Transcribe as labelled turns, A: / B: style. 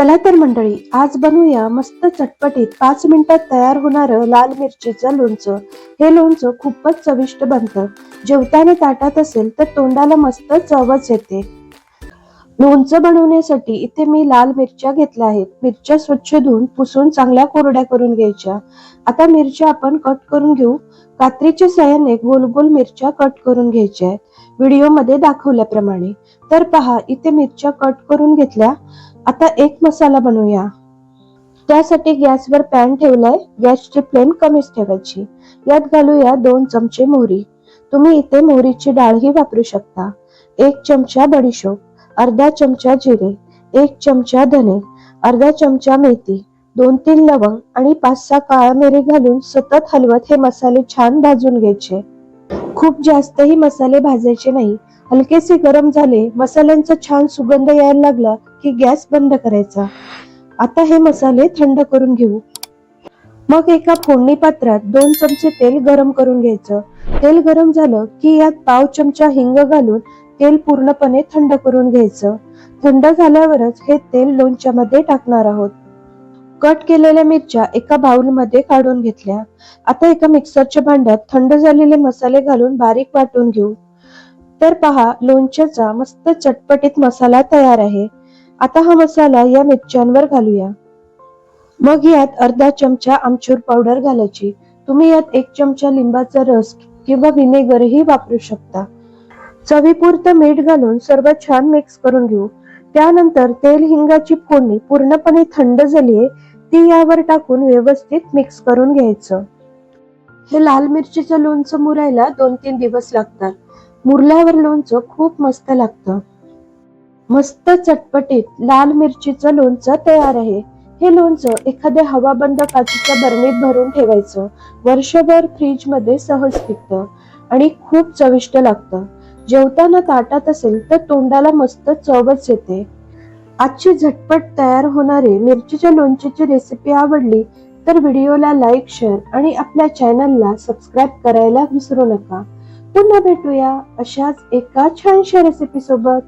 A: चला तर मंडळी आज बनवूया मस्त चटपटीत पाच मिनिटात तयार होणारं लाल मिरचीचं लोणचं. हे लोणचं खूपच चविष्ट बनतं. जेवताना ताटात असेल तर तोंडाला मस्त चवच येते. लोणचं बनवण्यासाठी इथे मी लाल मिरच्या घेतल्या आहेत. मिरच्या स्वच्छ धुवून पुसून चांगल्या कोरड्या करून घ्यायच्या. आता मिरच्या आपण कट करून घेऊ. कात्रीच्या सहाय्याने गोल गोल मिरच्या कट करून घ्यायच्या आहेत. व्हिडिओमध्ये दाखवल्याप्रमाणे. तर पहा इथे मिरच्या कट करून घेतल्या. आता एक मसाला बनवूया. त्यासाठी गॅसवर पॅन ठेवलाय गॅसची फ्लेम कमीच ठेवायची. यात घालूया दोन चमचे मोहरी. तुम्ही इथे मोहरीची डाळही वापरू शकता. एक चमचा बडीशोप अर्धा चमचा जिरे एक चमचा धने अर्धा चमचा मेथी दोन तीन लवंग आणि पाच सहा काळा मिरी घालून सतत हलवत हे मसाले छान भाजून घ्यायचे. खूप जास्तही मसाले भाजायचे नाही. हलकेसे गरम झाले मसाल्यांचा छान सुगंध यायला लागला की गॅस बंद करायचा. आता हे मसाले थंड करून घेऊ. मग एका फोडणी पात्रात दोन चमचे तेल गरम करून घ्यायचं. तेल गरम झालं की यात पाव चमचा हिंग घालून तेल पूर्णपणे थंड करून घ्यायचं. थंड झाल्यावरच हे तेल लोणच्यामध्ये टाकणार आहोत. कट केलेल्या मिरच्या एका बाउलमध्ये काढून घेतल्या. आता एका मिक्सरच्या भांड्यात थंड झालेले मसाले घालून बारीक वाटून घेऊ. तर पहा लोणच्याचा मस्त चटपटीत मसाला तयार आहे. आता हा मसाला या मिरच्यांवर घालूया. मग यात अर्धा चमचा आमचूर पावडर घालायची. तुम्ही यात एक चमचा लिंबाचा रस किंवा व्हिनेगरही वापरू शकता. चवीपुरतं मीठ घालून सर्व छान मिक्स करून घेऊ. त्यानंतर तेल हिंगाची फोडणी पूर्णपणे थंड झालीये ती यावर टाकून व्यवस्थित मिक्स करून घ्यायचं. हे लाल मिरचीचं लोणचं मुरायला दोन तीन दिवस लागतात. मुरल्यावर लोणचं खूप मस्त लागतं. मस्त चटपटीत लाल मिरचीचं लोणचं तयार आहे. हे लोणचं एखाद्या हवाबंद काचीच्या बरणीत भरून ठेवायचं. वर्षभर फ्रीजमध्ये सहज टिकतं आणि खूप चविष्ट लागतं. जेवताना ताटात असेल तर तोंडाला मस्त चवच येते. आजची झटपट तयार होणारी मिरचीच्या लोणचीची रेसिपी आवडली तर व्हिडिओला लाईक शेअर आणि आपल्या चॅनलला सबस्क्राईब करायला विसरू नका. पुन्हा भेटूया अशाच एका छानशा रेसिपी सोबत.